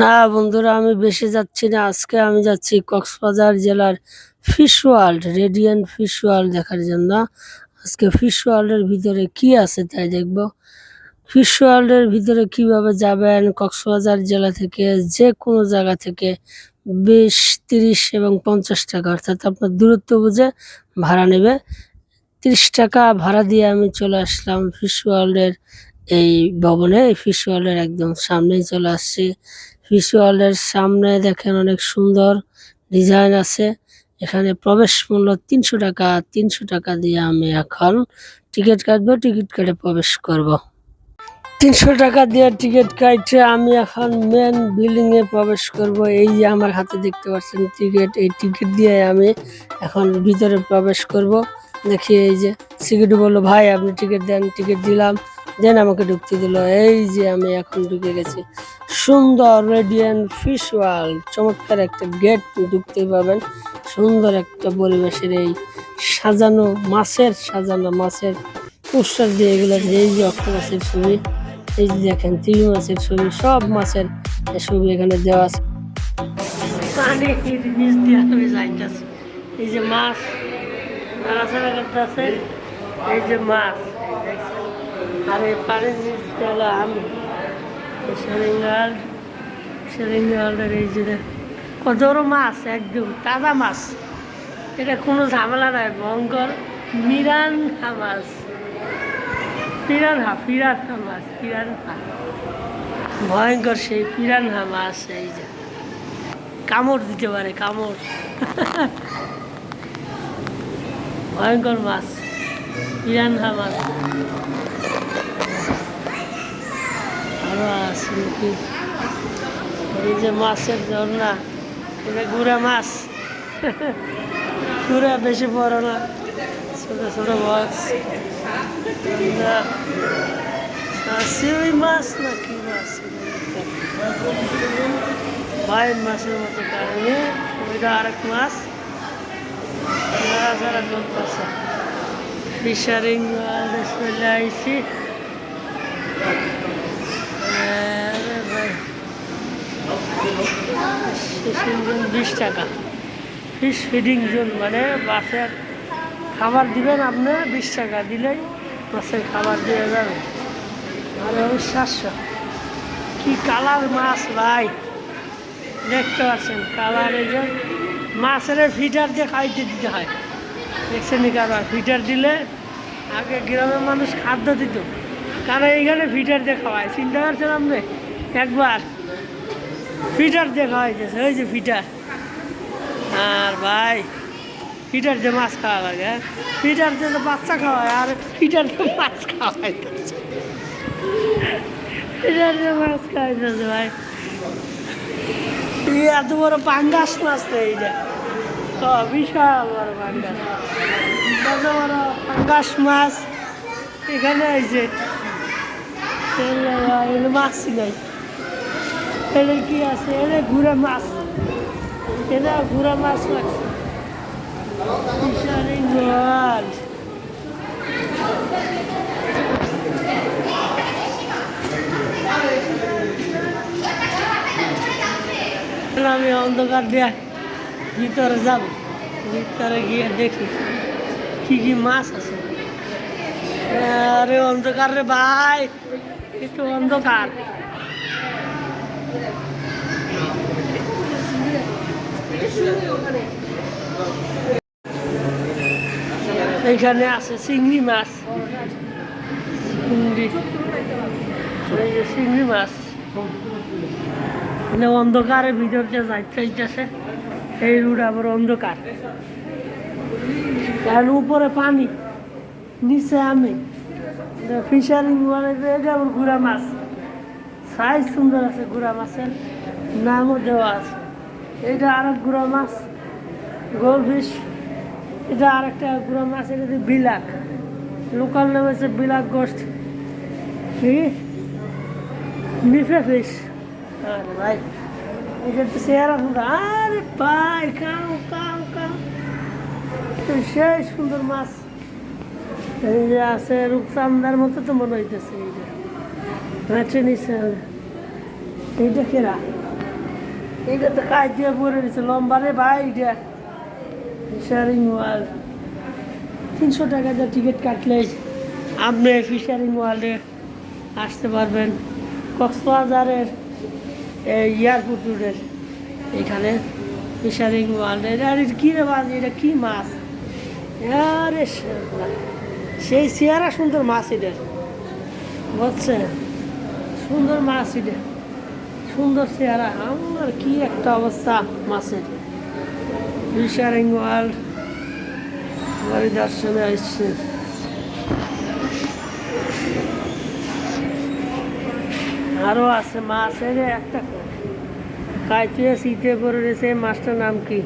না বন্ধুরা, আমি বেশি যাচ্ছি না। আজকে আমি যাচ্ছি কক্সবাজার জেলার Fish World Radiant Fish World দেখার জন্য। আজকে ফিশ ওয়ার্ল্ডের ভিতরে কি আছে তাই দেখব। ফিশ ওয়ার্ল্ডের ভিতরে কীভাবে যাবেন? কক্সবাজার জেলা থেকে যে কোনো জায়গা থেকে বিশ, তিরিশ এবং পঞ্চাশ টাকা, অর্থাৎ আপনার দূরত্ব বুঝে ভাড়া নেবে। তিরিশ টাকা ভাড়া দিয়ে আমি চলে আসলাম ফিশ ওয়ার্ল্ডের এই ভবনে ফিশ ওয়ার্ল্ডের একদম সামনেই চলে আসছি। ফিশ ওয়ার্ল্ডের সামনে দেখেন অনেক সুন্দর ডিজাইন আছে। এখানে প্রবেশ মূল্য তিনশো টাকা তিনশো টাকা দিয়ে আমি এখন টিকিট কাটবো টিকিট কেটে প্রবেশ করব। তিনশো টাকা দিয়ে টিকিট কাটে আমি এখন মেন বিল্ডিং এ প্রবেশ করব। এই যে আমার হাতে দেখতে পাচ্ছেন টিকিট এই টিকিট দিয়ে আমি এখন ভিতরে প্রবেশ করব। দেখি এই যে সিকিউরিটি বলল, ভাই, আপনি টিকিট দেন টিকিট দিলাম। দেন আমাকে ঢুকতে দিল। এই যে আমি এখন ঢুকে গেছি। সুন্দর রেডিয়েন্ট ফিশ ওয়ার্ল্ড চমৎকার একটা গেট ঢুকতে পাবেন সুন্দর একটা পরিবেশের এই সাজানো মাছের সাজানো মাছের পোস্টার দিয়ে এগুলো এই যে অক্টোপাসের ছবি, এই যে দেখেন তিমি মাছের ছবি, সব মাছের ছবি এখানে দেওয়া আছে। এই যে মাছ এই যে মাছ। নিচ দিয়ে আমি। সেরিঙ্গাল সেরিঙ্গালের এই যে দেখ, মাছ একদম তাজা মাছ। এটা কোনো ঝামেলা নাই ভয়ঙ্কর। মিরানহা মাছ। পিরানহা পিরানহা মাছ পিরানহা ভয়ঙ্কর সেই পিরানহা মাছ এই যে। কামড় দিতে পারে কামড়। ভয়ঙ্কর মাছ পিরানহা মাছ। আছে নাকি এই যে মাছের ঝর্ণা, এটা গুড়া মাছ। গুড়া বেশি বড় না, ছোট ছোট মাছ। ওই মাছ না কি মাছ? বাইর মাছের মতো কারণে ওইটা আরেক মাছ। নাড়াচাড়া করতেছে ফিশারিং চলে আইছি আরে ভাই ফিশিং বিশ টাকা। ফিশ ফিডিং জোন মানে মাছের খাবার দিবেন আপনি বিশ টাকা দিলেই মাছের খাবার দিয়ে যাবে। আর সাতশো। কি কালার মাছ ভাই? দেখতে পাচ্ছেন কালার এই যে। মাছের ফিটার দিয়ে খাইতে দিতে হয়। দেখছেন কারবার ফিটার দিলে আগে গ্রামের মানুষ খাদ্য দিত। কারণ এইখানে ফিটার দিয়ে খাওয়ায়। চিন্তা করছেন আপনি? একবার ফিটার দিয়ে খাওয়াইতেছে, ওই যে ফিটার। আর ভাই, ফিটার দিয়ে মাছ খাওয়া লাগে হ্যাঁ? ফিটার দিয়ে তো বাচ্চা খাওয়ায়, আর ফিটার দিয়ে মাছ খাওয়াইতেছে। ফিটার দিয়ে মাছ খাওয়াইতেছে ভাই। এত বড় পাঙ্গাস মাছ তো বিশাল বড় পাঙ্গাস। কত বড় পাঙ্গাস মাছ। এখানে আইছে মাছ নাই। এটা কি আছে? এটা ঘুরে মাছ। এটা ঘুরে মাছ লাগছে। ফিশারিং ওয়ার্ল্ড আমি অন্ধকার দিয়ে ভিতরে যাব। ভিতরে গিয়ে দেখি কি কি মাছ আছে। আরে অন্ধকার রে ভাই, একটু অন্ধকার। এখানে আছে চিংড়ি মাছ। চিংড়ি। চিংড়ি মাছ। মানে অন্ধকারের ভিতর দিয়ে যাইতে চাইতেছে এই রুট আবার অন্ধকার। কারণ উপরে পানি, নিচে আমি। ফিশারিং মানে এটা আবার গুড়া মাছ। সাইজ সুন্দর আছে, গুড়া মাছের নামও দেওয়া আছে। এটা আরেক গুড়া মাছ গোল ফিশ এটা আরেকটা গুড়া মাছ, এটা বিলাক লোকাল নাম আছে বিলাক গোস্ট কি? Knife fish. আরে আরে সেই সুন্দর মাছ। আছে রূপচান্দার মতো তো মনে হইতেছে। এইটা মাছে নিচে এইটা কেরা এইটা তো কাজ দিয়ে পরে দিচ্ছে লম্বা রে ভাই এটা ফিশারিং ওয়ার্ল্ড তিনশো টাকা দিয়ে টিকিট কাটলে আপনি ফিশারিং ওয়ার্ল্ডে আসতে পারবেন কক্সবাজারের এয়ারপোর্ট রোডের এখানে ফিশারিং ওয়ার্ল্ডের আর কী রে এটা কী মাছ আরে। সেই চেহারা সুন্দর মাছ এটার বুঝছেন সুন্দর মাছ এটা সুন্দর চেহারা আমার কি একটা অবস্থা মাছের ফিশারিং ওয়ার্ল্ড পরিদর্শনে আসছে আরও আছে মাছ এই একটা কাইতে শীতে পড়ে রয়েছে মাছটার নাম কি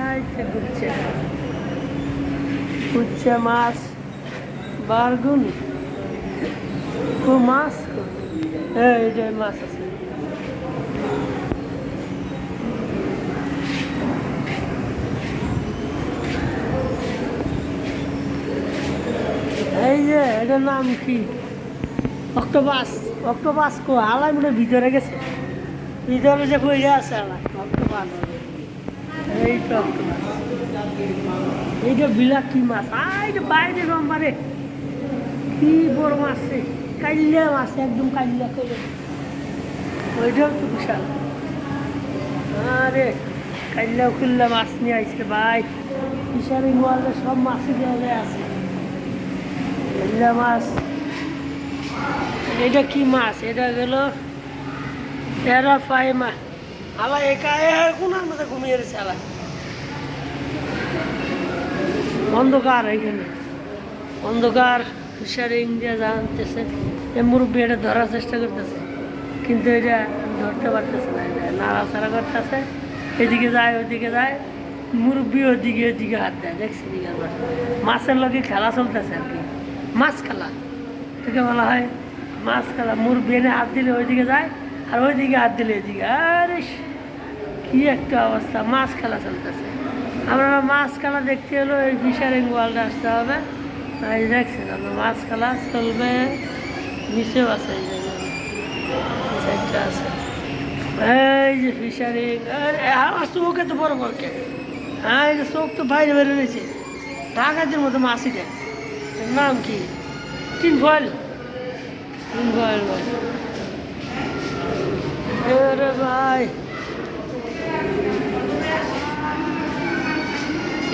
আয়, সে গুচ্চা গুচ্চা মাছ বারগুন কো মাছ কো? এই এই যে মাছ আছে এই যে, এটার নাম কি? অক্টোপাস। অক্টোপাস কো, আলাই মনে হয় ভিতরে গেছে। ভিতরে যে কইরা আছে আলাই, অক্টোপাস। এই তো অক্টোপাস। এইটা বিলাকি মাছ, আই যে বাইরে রম্বারে কি বড় মাছ রে কাইল্লা মাছ একদম কাইল্লা করে ওইটাও তো বিশাল আরে কাইল্লা কুল্লা মাছ নিয়ে আসছে ভাই ফিশারি মোয়ালে সব মাছই দেওয়া আছে কাইল্লা মাছ এটা কি মাছ এটা গেল তেরা পাই মাছ আলা একা কোনার মধ্যে ঘুমিয়ে রয়েছে আলা অন্ধকার এখানে অন্ধকার দিয়ে জানতেছে এ মুরব্বী এটা ধরার চেষ্টা করতেছে, কিন্তু এটা ধরতে পারতেছে না এটা নাড়াচাড়া করতেছে, এদিকে যায় ওইদিকে যায়, মুরব্বী ওদিকে ওদিকে হাত দেয় দেখছি মাছের লগে খেলা চলতেছে আর কি, মাছ খেলা তোকে বলা হয় মাছ খেলা, মুরব্বী এনে হাত দিলে ওইদিকে যায়, আর ওইদিকে হাত দিলে এদিকে, আরে কি একটা অবস্থা, মাছ খেলা চলতেছে। আমরা মাছ খেলা দেখতে হলো এই ফিশারিং ওয়ার্ল্ডে আসতে হবে। এই দেখছেন, আমরা মাছ খেলা চলবে, নিচেও আছে এই সাইডটা আছে। এই যে ফিশারিং আমার চোখে তো বড় বড় কে হ্যাঁ এই যে চোখ তো বাইরে বেরো রয়েছে। ঢাকাতের মতো মাছ এটা নাম কি? তিন ফয়েল। তিন ফয়েল ভাই ভাই।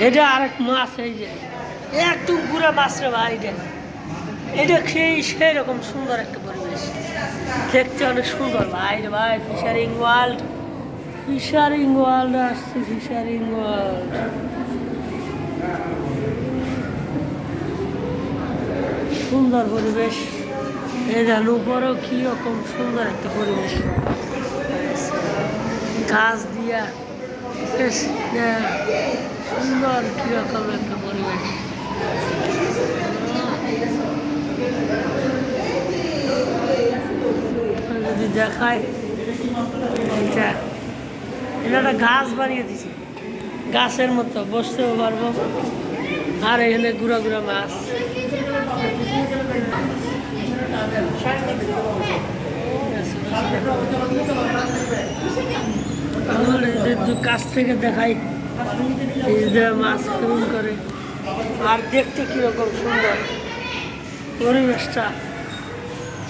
এটা আরেক মাছ, এই যে। একটু পুরো মাছ রে ভাই এটা। এটা খেয়ে সেই রকম সুন্দর একটা পরিবেশ। দেখতে অনেক সুন্দর ভাই রে ভাই ফিশারিং ওয়ার্ল্ড। ফিশারিং ওয়ার্ল্ড আসছে ফিশারিং ওয়ার্ল্ড। সুন্দর পরিবেশ। দেখেন উপরেও কীরকম সুন্দর একটা পরিবেশ। গাছ দিয়া আহ, সুন্দর কীরকম একটা পরিবেশ। যদি দেখায় এটা এটা একটা গাছ বানিয়ে দিছে। গাছের মতো, বসতেও পারব। আর এখানে গুঁড়া গুঁড়া মাছ। কাছ থেকে দেখাই মাছ করে। আর দেখতে কীরকম সুন্দর। পরিবেশটা,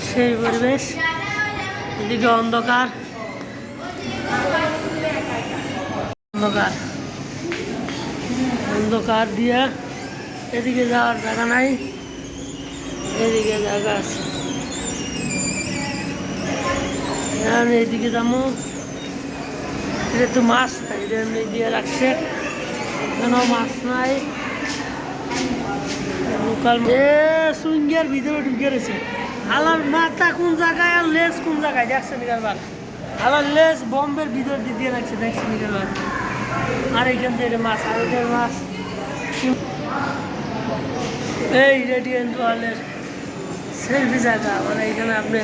সেই পরিবেশ, এদিকে অন্ধকার। অন্ধকার। অন্ধকার দিয়া এদিকে যাওয়ার জায়গা নাই, এদিকে জায়গা আছে। এখন এদিকে যাব। এটা তো মাছ নাই এটা এমনি দিয়ে রাখছে। এখানেও মাছ নাই। লোকাল এ, সুইঙ্গের ভিতরে ঢুকে রয়েছে। আলার মাথা কোন জায়গায় আর লেজ কোন জায়গায়? দেখছেন এবার আলার লেজ বম্বের ভিতর দিয়ে রাখছে দেখছেন এবার আর এখান থেকে মাছ, আর ওদের মাছ। এই রেডিয়েন্ট ওয়ালের সেলফি জায়গা। মানে এখানে আপনি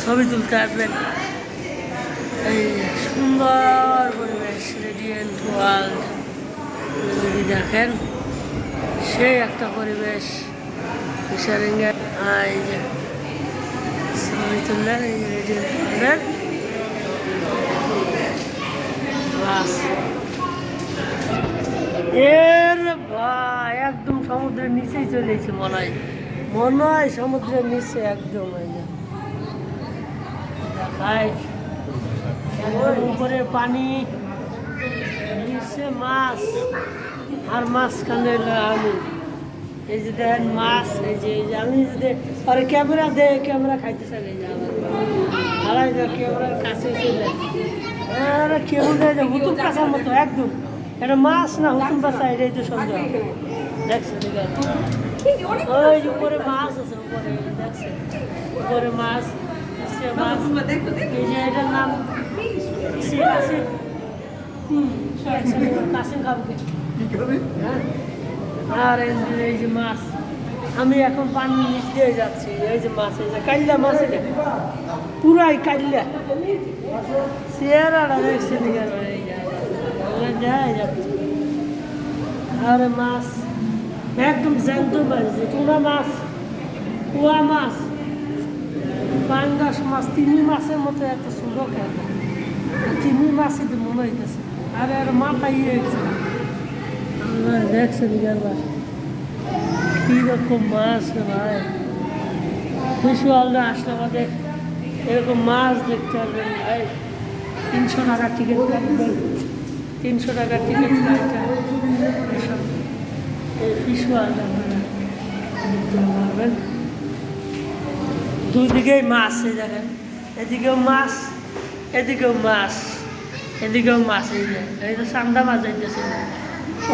ছবি তুলতে আসবেন। এই সুন্দর পরিবেশ রেডিয়েন্ট ওয়ার্ল্ড যদি দেখেন। সেই একটা পরিবেশ। এর ভাই, একদম সমুদ্রের নিচেই চলে এসেছে মনে হয় মনে হয় সমুদ্রের নিচে একদম, এই উপরে পানি। নিচে মাছ, আর মাঝখানে আমি। এই যে দেখেন মাছ, এই যে এই যে, আমি যদি পরে ক্যামেরা দে, ক্যামেরা খাইতে চাই যে আমার ক্যামেরার কাছে চলে। আরে কেউ নেই যে, হুতুম কাঁচার মতো, একদম। এটা মাছ না, হুতুম কাঁচা এটাই তো সন্দেহ দেখছ ওই যে উপরে মাছ আছে, উপরে দেখছেন উপরে মাছ মাছ। এই যে এটার নাম কাসিম আর এই যে- এই যে মাছ আমি এখন পানি নিচ দিয়ে যাচ্ছি এই যে মাছ এই যে কাল্লা মাছ এটা পুরাই কাল্লা চেহারাটা দেখছে যাচ্ছি। আরে মাছ একদম জ্যান্ত মাছ টুনা মাছ কুয়া মাছ পাঙ্গাস মাছ তিমি মাছের মতো এত সুন্দর কেন তিমি মাছই তো মনে হইতেছে। দেখছে মাছ কীরকম মাছ ভাই। ভিসুয়ালরা আসলে আমাদের এরকম মাছ দেখতে পারবেন ভাই। তিনশো টাকা টিকিট কাটবেন তিনশো টাকা টিকিট কাটবেন এসব, এই আপনারা দেখতে দুদিকেই মাছ এই দেখেন। এদিকেও মাছ এদিকেও মাছ। এদিকেও মাছ এই যে এই যে সান্দা মাছ যাইতেছে।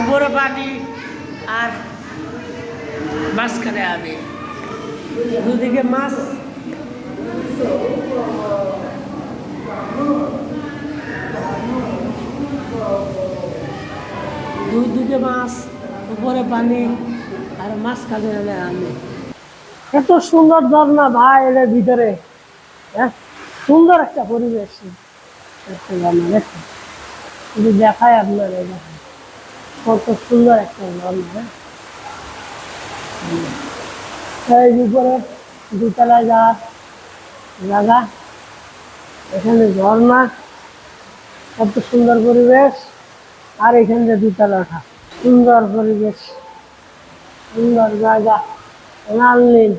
উপরে পানি আর মাঝখানে আমি। দুদিকে মাছ। দুদিকে মাছ উপরে পানি আর মাঝখানে হলে আমি। এত সুন্দর ঝর্ণা ভাই এর ভিতরে হ্যাঁ? সুন্দর একটা পরিবেশ। যদি দেখায় আপনার কত সুন্দর একটা ঝর্ণা হ্যাঁ? এই উপরে দুতলায় যাওয়ার জায়গা এখানে ঝর্ণা, কত সুন্দর পরিবেশ, আর এখানে দুতলা ওঠা সুন্দর পরিবেশ, সুন্দর জায়গা, লাল নীল,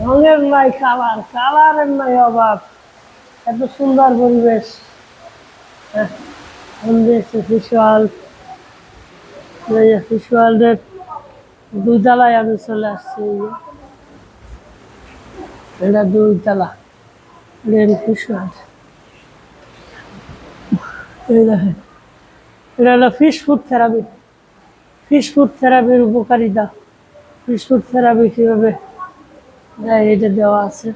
রঙের নাই কালার, কালারের নাই অভাব, এত সুন্দর পরিবেশ। ফিশওয়াল ফিশওয়ালের দুইতলায় আমি চলে আসছি। এটা দুইতলা রেল এটা হলো fish food therapy fish food থেরাপির উপকারিতা। ফিশ ফুড থেরাপি কীভাবে এটা দেওয়া আছে।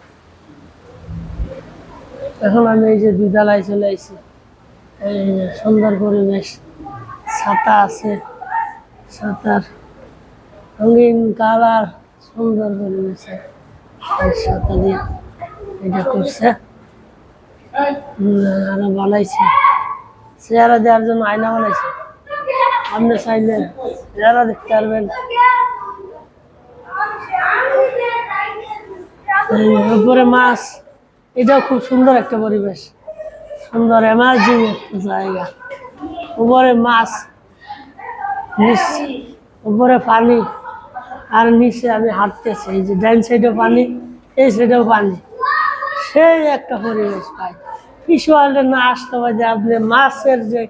এখন আমি এই যে দুতলায় চলে আসছি। এই সুন্দর পরিবেশ, ছাতা আছে, ছাতার রঙিন কালার সুন্দর পরিবেশ। এই ছাতা দিয়ে এটা করছে। আরও বানাইছে। চেহারা দেওয়ার জন্য আয়না বানাইছে। আপনি চাইলে চেহারা দেখতে পারবেন। উপরে মাছ, এটাও খুব সুন্দর একটা পরিবেশ। সুন্দর এমার্জিং জায়গা। উপরে মাছ উপরে পানি, আর নিচে আমি হাঁটতেছি, এই যে ডাইন সাইডেও পানি, এই সাইডেও পানি। সেই একটা পরিবেশ পাই। ফিশ না আসতে যে আপনি মাছের যে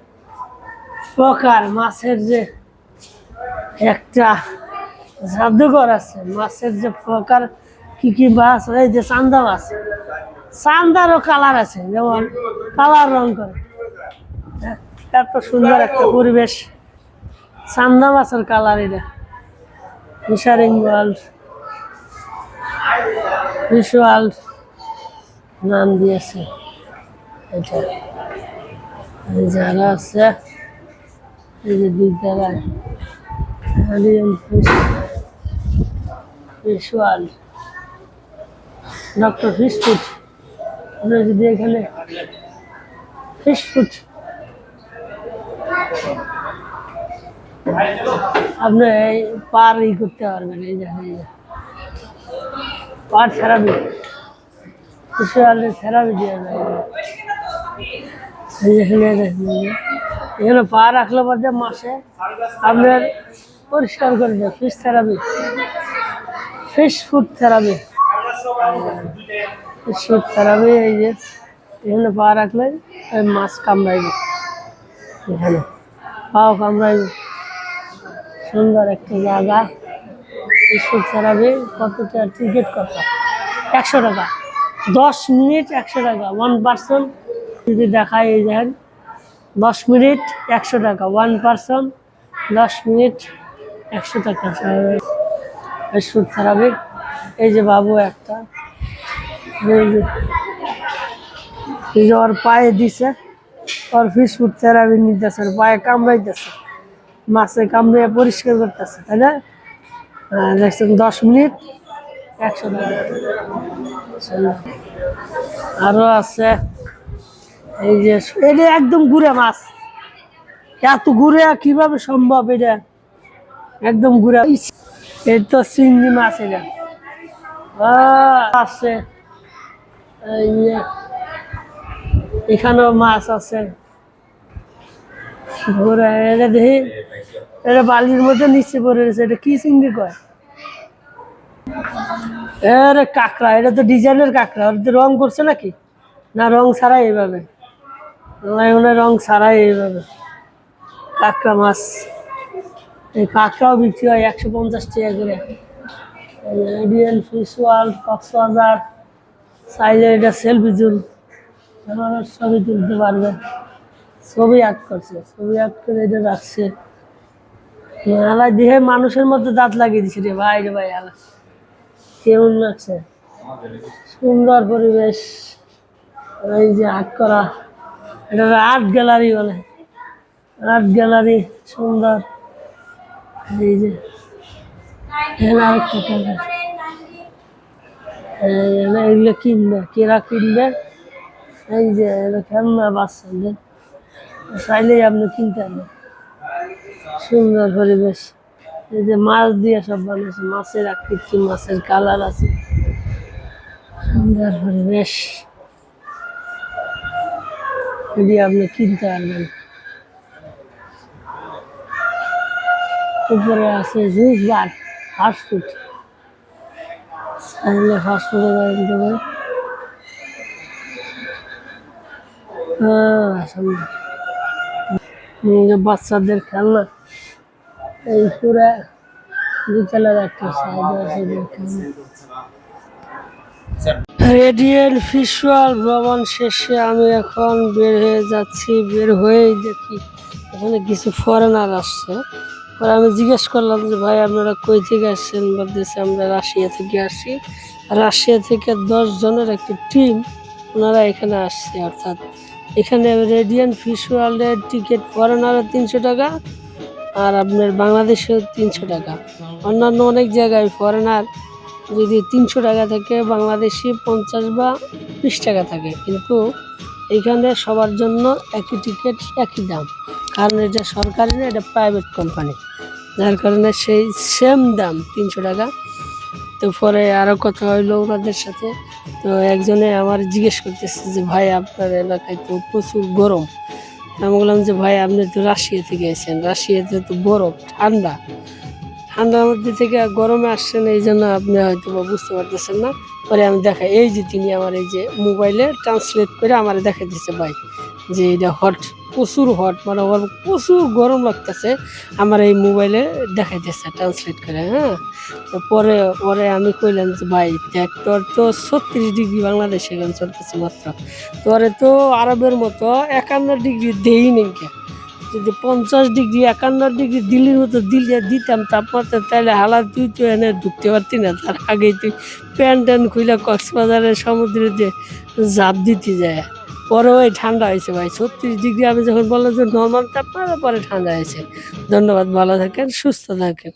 প্রকার, মাছের যে একটা জাদুঘর আছে, মাছের যে প্রকার, কি কি মাছ, এই যে চান্দা মাছ। চান্দারও কালার আছে, যেমন কালার রং করে। এত সুন্দর একটা পরিবেশ। চান্দা মাছের কালার এটা। ফিশারিং ওয়ার্ল্ড। ফিশ ওয়ার্ল্ড নাম দিয়েছে। এটা। যারা আছে, এই যে বিদ্যালয়। Fish fish world doctor fish food আমরা যদি এখানে ফিশ ফুড আপনি পার ই করতে পারবেন, এই যে পার থেরাপি ওয়ার্ল্ডে থেরাপি যায় এখানে পা রাখলে পরে মাসে আপনার পরিষ্কার করে দেয় fish therapy fish food therapy fish food therapy এই যে, এখানে পা রাখলে মাছ কামড়াইবে এখানে পাও কামড়াইবে সুন্দর একটা জায়গা। ফিশ ফুড থেরাপি কত টাকা টিকিট কত একশো টাকা। দশ মিনিট একশো টাকা। ওয়ান পার্সন যদি দেখায় এই দেখেন, দশ মিনিট একশো টাকা। ওয়ান পার্সন দশ মিনিট একশো টাকা। সুদ থেরাপি এই যে বাবু একটা এই যে ওর পায়ে দিছে ওর ফিস ফুড থেরাপি নিতেছে ওর পায়ে কামড়াইতেছে মাছে কামড়িয়ে পরিষ্কার করতেছে তাই না? হ্যাঁ, দেখছেন দশ মিনিট একশো টাকা চলো। আরও আছে এই যে এটা একদম গুড়ে মাছ। এত গুড়ে কীভাবে সম্ভব এটা? একদম গুড়া এই তো চিংড়ি মাছ এটা। আছে। এখানেও মাছ আছে। দেখি বালির মধ্যে নিচে পড়ে রয়েছে। এটা কি চিংড়ি কয়? এরে কাঁকড়া, এটা তো ডিজাইনের কাঁকড়া। ওর রং করছে নাকি? না, রং ছাড়াই এইভাবে। লাইনে রং ছাড়াই এইভাবে। কাঁকড়া মাছ। এই কাঁকড়াও বিক্রি হয় একশো পঞ্চাশ টাকা করে। ফিশ ওয়ার্ল্ড কক্সবাজার চাইলে এটা সেলফি আমার ছবি তুলতে পারবে। ছবি আর্ট করছে। ছবি আর্ট করে এটা রাখছে। আলাই দেহে মানুষের মধ্যে দাঁত লাগিয়ে দিছে রে ভাই রে ভাই আলা কেমন লাগছে? সুন্দর পরিবেশ। এই যে আর্ট করা। এটা আর্ট গ্যালারি বলে। আর্ট গ্যালারি সুন্দর। এই যে। এখানে আরেকটা এগুলো কিনবে, কেরা কিনবে? এই যে খেলনা বাচ্চাদের চাইলেই আপনি কিনতে পারবেন। সুন্দর পরিবেশ। এই যে মাছ দিয়ে সব বানিয়েছে মাছের আকৃতি, মাছের কালার আছে। সুন্দর পরিবেশ। এটি আপনি কিনতে পারবেন। উপরে আছে জুস বার ফাস্ট ফুড চাইলে ফাস্ট ফুডে কিনতে পারে হ্যাঁ সুন্দর এই যে বাচ্চাদের খেলনা। এই পুরা বিকেলের একটা সাইড আছে রেডিয়েল ভ্রমণ শেষে আমি এখন বের হয়ে যাচ্ছি, বের হয়েই দেখি এখানে কিছু ফরেনার আসছে। পরে আমি জিজ্ঞেস করলাম যে, ভাই, আপনারা কই থেকে আসছেন? বলতেছে, আমরা রাশিয়া থেকে আসি রাশিয়া থেকে দশ জনের একটি টিম ওনারা এখানে আসছে, অর্থাৎ এখানে রেডিয়ান ফিশ ওয়ার্ল্ডের টিকিট ফরেনারও তিনশো টাকা আর আপনার বাংলাদেশেও তিনশো টাকা। অন্যান্য অনেক জায়গায় ফরেনার যদি তিনশো টাকা থাকে, বাংলাদেশি পঞ্চাশ বা বিশ টাকা থাকে। কিন্তু এইখানে সবার জন্য একই টিকিট একই দাম। কারণ এটা সরকারি না, এটা প্রাইভেট কোম্পানি যার কারণে সেই সেম দাম, তিনশো টাকা। তো পরে আরও কথা হইল ওনাদের সাথে। তো একজনে আমার জিজ্ঞেস করতেছে যে, ভাই, আপনার এলাকায় তো প্রচুর গরম। আমি বললাম যে, ভাই, আপনি তো রাশিয়া থেকে এসেছেন। রাশিয়াতে তো বরফ, ঠান্ডা। ঠান্ডার মধ্যে থেকে গরমে আসছেন, এই জন্য আপনি হয়তো বুঝতে পারতেছেন না। পরে আমি দেখাই, এই যে তিনি আমার এই যে মোবাইলে ট্রান্সলেট করে আমার দেখাই দিচ্ছে ভাই, যে এটা হট প্রচুর হট মানে ওর প্রচুর গরম লাগতেছে, আমার এই মোবাইলে দেখাইতেছে ট্রান্সলেট করে হ্যাঁ। পরে পরে আমি কইলাম যে ভাই, দেখ, তোর তো ছত্রিশ ডিগ্রি বাংলাদেশে এখন চলতেছে মাত্র, তোরে তো আরবের মতো একান্ন ডিগ্রি দেই নাকি যদি পঞ্চাশ ডিগ্রি, একান্ন ডিগ্রি দিল্লির মতো দিলে দিতাম তাপমাত্রা তাহলে হালা তুই তো এনে ঢুকতে পারতি না। তার আগেই তুই প্যান্ট ট্যান্ট খুলে কক্সবাজারের সমুদ্রে যে ঝাঁপ দিতে যায় পরে ওই ঠান্ডা হয়েছে ভাই। ছত্রিশ ডিগ্রি, আমি যখন বললাম যে নর্মাল তাপমাত্রা, পরে ঠান্ডা হয়েছে। ধন্যবাদ, ভালো থাকেন, সুস্থ থাকেন।